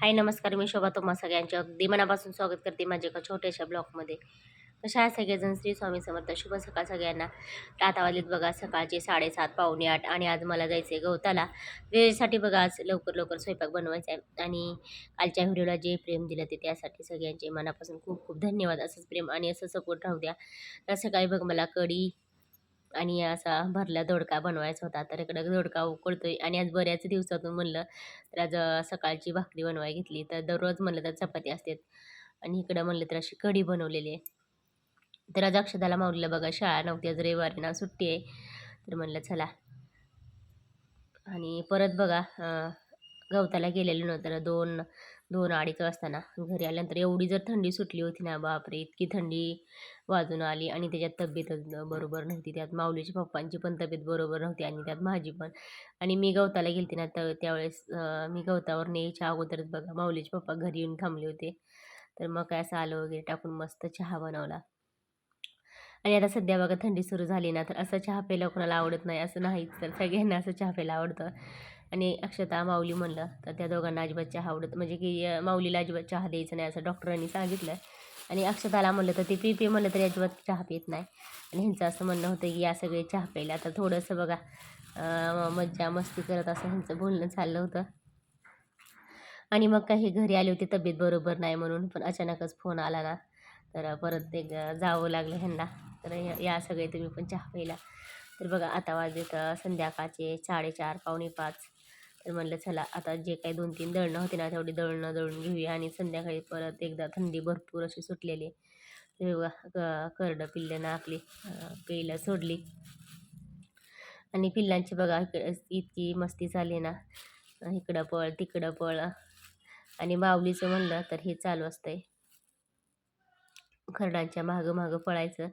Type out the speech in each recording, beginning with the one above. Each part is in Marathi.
हाय नमस्कार. मी शोभा तुम्हा सगळ्यांचे अगदी मनापासून स्वागत करते माझ्या एका छोट्याशा ब्लॉगमध्ये. कशा आहे सगळेजण श्री स्वामी समर्थ शुभ सकाळ सगळ्यांना. तातावालीत वाजलेत बघा सकाळचे साडेसात पावणे आठ आणि आज मला जायचं आहे गवताला. वेळेसाठी बघा आज लवकर लवकर स्वयंपाक बनवायचा आहे आणि कालच्या व्हिडिओला जे प्रेम दिलं ते त्यासाठी सगळ्यांचे मनापासून खूप खूप धन्यवाद. असंच प्रेम आणि असं सपोर्ट राहू द्या. तर सकाळी बघ मला कढी आणि असा भरला दोडका बनवायचा होता. तर इकडं दोडका उकळतोय आणि आज बऱ्याच दिवसातून म्हणलं तर आज सकाळची भाकरी बनवाय घेतली. तर दररोज म्हणलं तर चपाती असते. आणि इकडं म्हणलं तर अशी कढी बनवलेली आहे. तर आज अक्षदाला माऊलीला बघा शाळा नव्हती. आज रविवारी ना सुट्टी आहे. तर म्हणलं चला. आणि परत बघा गवताला गेलेलो नव्हतं. दोन दोन अडीच वाजताना घरी आल्यानंतर एवढी जर थंडी सुटली होती ना बापरे! इतकी थंडी वाजून आली आणि त्याच्यात तब्येतच बरोबर नव्हती. त्यात माऊलीच्या पप्पांची पण तब्येत बरोबर नव्हती आणि त्यात माझी पण. आणि मी गवताला गेलते ना तर त्यावेळेस मी गवतावर न्यायच्या अगोदरच बघा माऊलीचे पप्पा घरी येऊन थांबले होते. तर मग काय असं आलं वगैरे टाकून मस्त चहा बनवला. आणि आता सध्या बघा थंडी सुरू झाली ना तर असं चहा प्यायला कोणाला आवडत नाही असं नाहीच तर सगळ्यांना असं चहा प्यायला आवडतं. आणि अक्षता माऊली म्हणलं तर त्या दोघांना अजिबात चहा आवडत म्हणजे की माऊलीला अजिबात चहा द्यायचं नाही असं डॉक्टरांनी सांगितलं. आणि अक्षताला म्हणलं तर ते पी पी म्हणलं तरी अजिबात चहा पित नाही. आणि ह्यांचं असं म्हणणं होतं की या सगळे चहा प्यायला आता थोडंसं बघा मज्जा मस्ती करत असं ह्यांचं बोलणं चाललं होतं. आणि मग काही घरी आले होते तब्येत बरोबर नाही म्हणून पण अचानकच फोन आला ना तर परत ते जावं लागलं ह्यांना. तर या या सगळे तुम्ही पण चहा प्यायला. तर बघा आता वाजलेत संध्याकाळचे साडेचार पावणे पाच तर म्हणलं चला आता जे काही दोन तीन दळणं होती ना तेवढी दळणं दळून घेऊया आणि संध्याकाळी परत एकदा थंडी भरपूर अशी सुटलेली. बघा क- करडं पिल्ल्यानं आपली पेला सोडली. आणि पिल्लांची बघा इतकी मस्ती झाली ना. इकडं पळ तिकडं पळ. आणि माऊलीचं म्हणलं तर हे चालू असतंय. खरडांच्या मागं मागं पळायचं.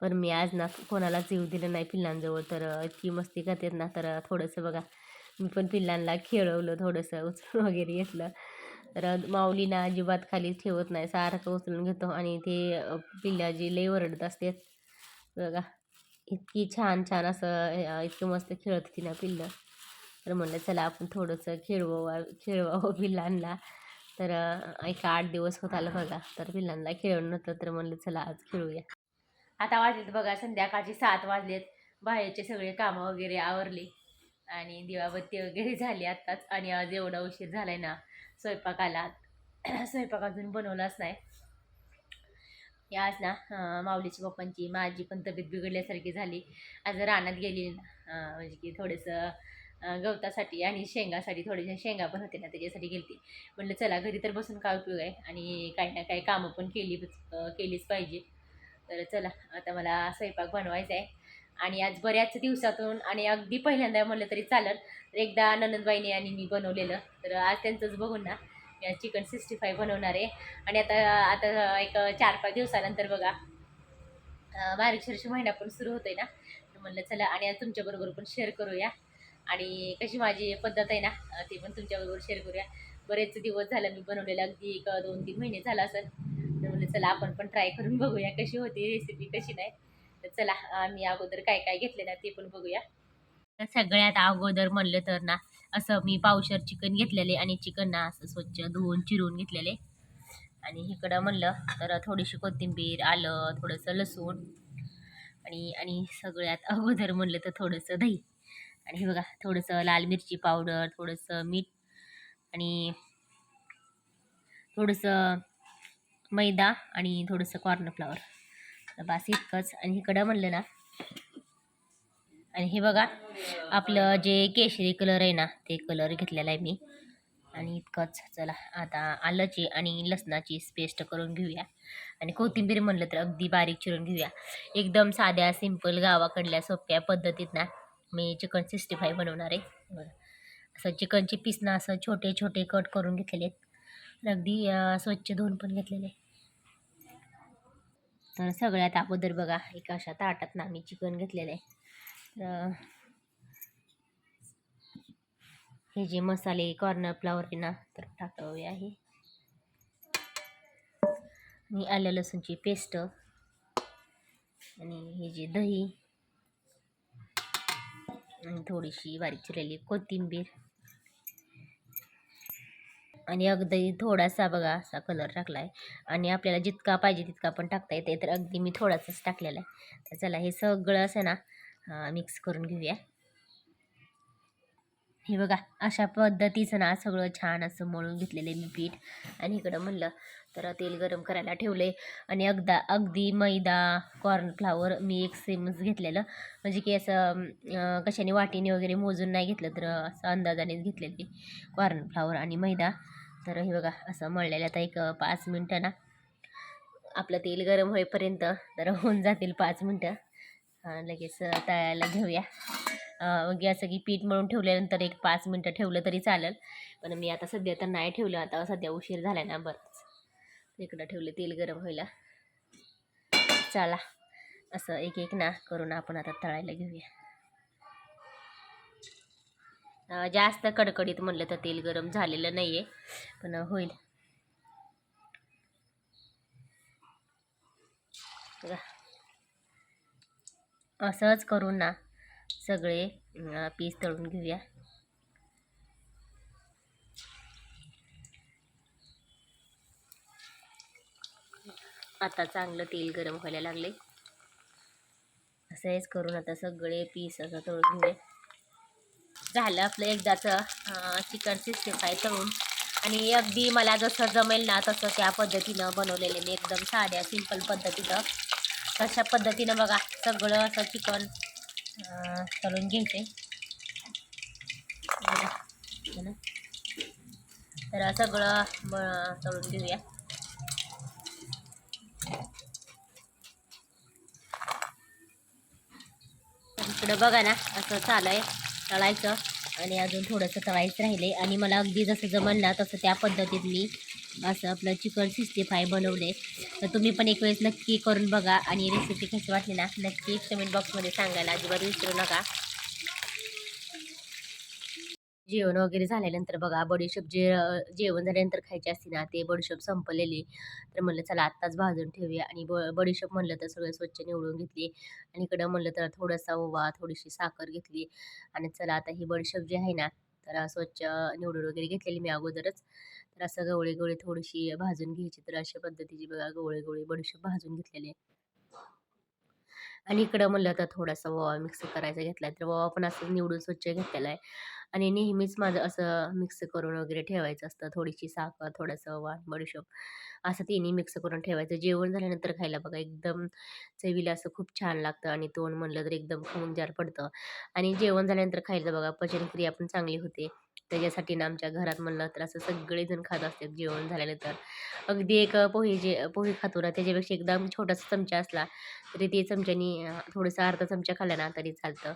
पण मी आज ना कोणालाच येऊ दिलं नाही पिल्लांजवळ. तर इतकी मस्ती करतात ना तर थोडंसं बघा मी पण पिल्लांना खेळवलं थोडंसं उचलून वगैरे घेतलं. तर माऊलीना अजिबात खाली ठेवत नाही. सारखं उचलून घेतो आणि ते पिल्लाजी लई ओरडत असते बघा इतकी छान छान असं इतकं मस्त खेळत होती ना पिल्लं. तर म्हणलं चला आपण थोडंसं खेळवा खेळवावं पिल्लांना. तर एक आठ दिवस होत आलं बघा तर पिल्लांना खेळवलं नव्हतं. तर म्हणलं चला आज खेळूया. आता वाजलेत बघा संध्याकाळचे सात वाजलेत. बाहेरचे सगळे कामं वगैरे आवरली. आणि दिवाबत्ती वगैरे झाली आत्ताच. आणि आज एवढा उशीर झालाय ना स्वयंपाकाला स्वयंपाक अजून बनवलाच नाही. या आज ना माऊलीची पप्पांची माझी पण तब्येत बिघडल्यासारखी झाली. आज रानात गेली. ना म्हणजे की थोडंसं गवतासाठी आणि शेंगासाठी थोडेसे शेंगा पण होते ना त्याच्यासाठी गेलती. म्हणलं चला घरी तर बसून काय उपयोग आहे? आणि काही ना काही कामं पण केली केलीच पाहिजे. तर चला आता मला स्वयंपाक बनवायचा आहे. आणि आज बऱ्याच दिवसातून आणि अगदी पहिल्यांदा म्हणलं तरी चालेल. तर एकदा ननंदबाईने आणि मी बनवलेलं. तर आज त्यांचंच बघून ना मी आज चिकन सिक्स्टी फाय बनवणार आहे. आणि आता आता एक चार पाच दिवसानंतर बघा अं, महिना पण सुरू होतोय ना. तर म्हणलं चला आणि आज तुमच्याबरोबर पण शेअर करूया. आणि कशी माझी पद्धत आहे ना ती ते पण तुमच्याबरोबर शेअर करूया. बरेच दिवस झालं मी बनवलेलं अगदी एक दोन तीन महिने झाला असेल. तर म्हणलं चला आपण पण ट्राय करून बघूया कशी होती रेसिपी कशी नाही. तर चला आम्ही अगोदर काय काय घेतले ना ते पण बघूया. तर सगळ्यात अगोदर म्हणलं तर ना असं मी पावशर चिकन घेतलेले आणि चिकन ना असं स्वच्छ धुवून चिरून घेतलेले. आणि इकडं म्हणलं तर थोडीशी कोथिंबीर आलं थोडंसं लसूण आणि आणि सगळ्यात अगोदर म्हणलं तर थोडंसं दही. आणि हे बघा थोडंसं लाल मिरची पावडर थोडंसं मीठ आणि थोडंसं मैदा आणि थोडंसं कॉर्नफ्लॉवर तर इतकंच. आणि इकडं म्हणलं ना आणि हे बघा आपलं जे केशरी कलर आहे ना ते कलर घेतलेला आहे मी. आणि इतकंच. चला आता आलंची आणि लसणाची पेस्ट करून घेऊया. आणि कोथिंबीर म्हणलं तर अगदी बारीक चिरून घेऊया. एकदम साध्या सिंपल गावाकडल्या सोप्या पद्धतीत ना मी चिकन सिक्स्टी फाय बनवणार आहे. असं चिकनचे पीस ना असं छोटे छोटे कट करून घेतलेले आहेत. अगदी स्वच्छ धुवून पण घेतलेले तर सगळ्यात अगोदर बघा एका अशा ताटात ना मी चिकन घेतलेलं आहे. तर हे जे मसाले कॉर्नर फ्लावर आहे ना तर टाकावे आहे आणि आलं लसूणची पेस्ट आणि हे जे दही. आणि थोडीशी बारीक चिरलेली कोथिंबीर. आणि अगदी थोडासा बघा असा कलर टाकला आहे आणि आपल्याला जितका पाहिजे तितका पण टाकता येते तर अगदी मी थोडासाच टाकलेला आहे. तर चला हे सगळं असं ना मिक्स करून घेऊया. हे बघा अशा पद्धतीचं ना सगळं छान असं मळून घेतलेलं आहे मी पीठ. आणि इकडं म्हणलं तर तेल गरम करायला ठेवलं आहे आणि अगदा अगदी मैदा कॉर्नफ्लावर मी एक सेमच घेतलेलं. म्हणजे की असं कशाने वाटीने वगैरे मोजून नाही घेतलं तर असं अंदाजानेच घेतलेली कॉर्नफ्लावर आणि मैदा. तर हे बघा असं मळलेलं आता एक पाच मिनटं ना. आपलं तेल गरम होईपर्यंत तर होऊन जातील पाच मिनटं. लगेच तळायला घेऊया. म्हणजे असं की पीठ मळून ठेवल्यानंतर एक पाच मिनटं ठेवलं तरी चालेल. पण मी आता सध्या तर नाही ठेवलं आता सध्या उशीर झाला ना बरं. इकडं ठेवले तेल गरम व्हायला. चला असं एक एक ना करून आपण आता तळायला घेऊया. जास्त कडकडीत म्हणलं तर तेल गरम झालेलं नाही आहे पण होईल. असंच करून ना सगळे पीस तळून घेऊया. आता चांगलं तेल गरम व्हायला लागले असं हेच करून आता सगळे पीस असं तळून घेऊया झालं आपलं एकदाचं चिकन सिक्स्टी फाय तळून. आणि अगदी मला जसं जमेल ना तसं त्या पद्धतीनं बनवलेले मी एकदम साध्या सिंपल पद्धतीनं. तशा पद्धतीनं बघा सगळं असं चिकन तळून घ्यायचे तर सगळं तळून घेऊया. इकडं बघा ना असं चालू आहे तळायचं. आणि अजून थोडंसं तळायचं राहिले आणि मला अगदी जसं जमल ना तसं त्या पद्धतीत मी असं आपलं चिकन सिक्स्टी फाय बनवले. तर तुम्ही पण एक वेळेस नक्की करून बघा. आणि रेसिपी कशी वाटली ना नक्की कमेंट बॉक्समध्ये सांगायला अजिबात विसरू नका. जेवण वगैरे झाल्यानंतर बघा बडीशेप जे जेवण झाल्यानंतर खायचे असते ना ते बडीशेप संपलेली. तर म्हणलं चला आत्ताच भाजून ठेवूया आणि ब बडीशेप म्हणलं तर सगळं स्वच्छ निवडून घेतली आणि इकडं म्हणलं तर थोडासा ओवा थोडीशी साखर घेतली आणि चला आता ही बडीशेप जी आहे ना तर स्वच्छ निवडून वगैरे घेतलेली मी अगोदरच. तर असं गवळी गवळी थोडीशी भाजून घ्यायची तर अशा पद्धतीची बघा गवळी गवळी बडीशेप भाजून घेतलेली आहे. आणि इकडं म्हणलं तर थोडासा ओवा मिक्स करायचा घेतला तर ओवा पण असं निवडून स्वच्छ घेतलेला आहे. आणि नेहमीच माझं असं मिक्स करून वगैरे ठेवायचं असतं. थोडीशी साखर थोडंसं वाण बडीशोप असं तिन्ही मिक्स करून ठेवायचं. जेवण झाल्यानंतर खायला बघा एकदम चवीला असं खूप छान लागतं आणि तोंड म्हणलं तर एकदम खमंजार पडतं. आणि जेवण झाल्यानंतर खायचं बघा पचनक्रिया पण चांगली होते. त्याच्यासाठी ना आमच्या घरात म्हणलं तर असं सगळेजण खात असतात जेवण झाल्यानंतर. अगदी एक पोहे जे पोहे खातो ना त्याच्यापेक्षा एकदम छोटासा चमचा असला तरी ते चमच्यानी थोडंसं अर्धा चमचा खाल्ला ना तरी चालतं.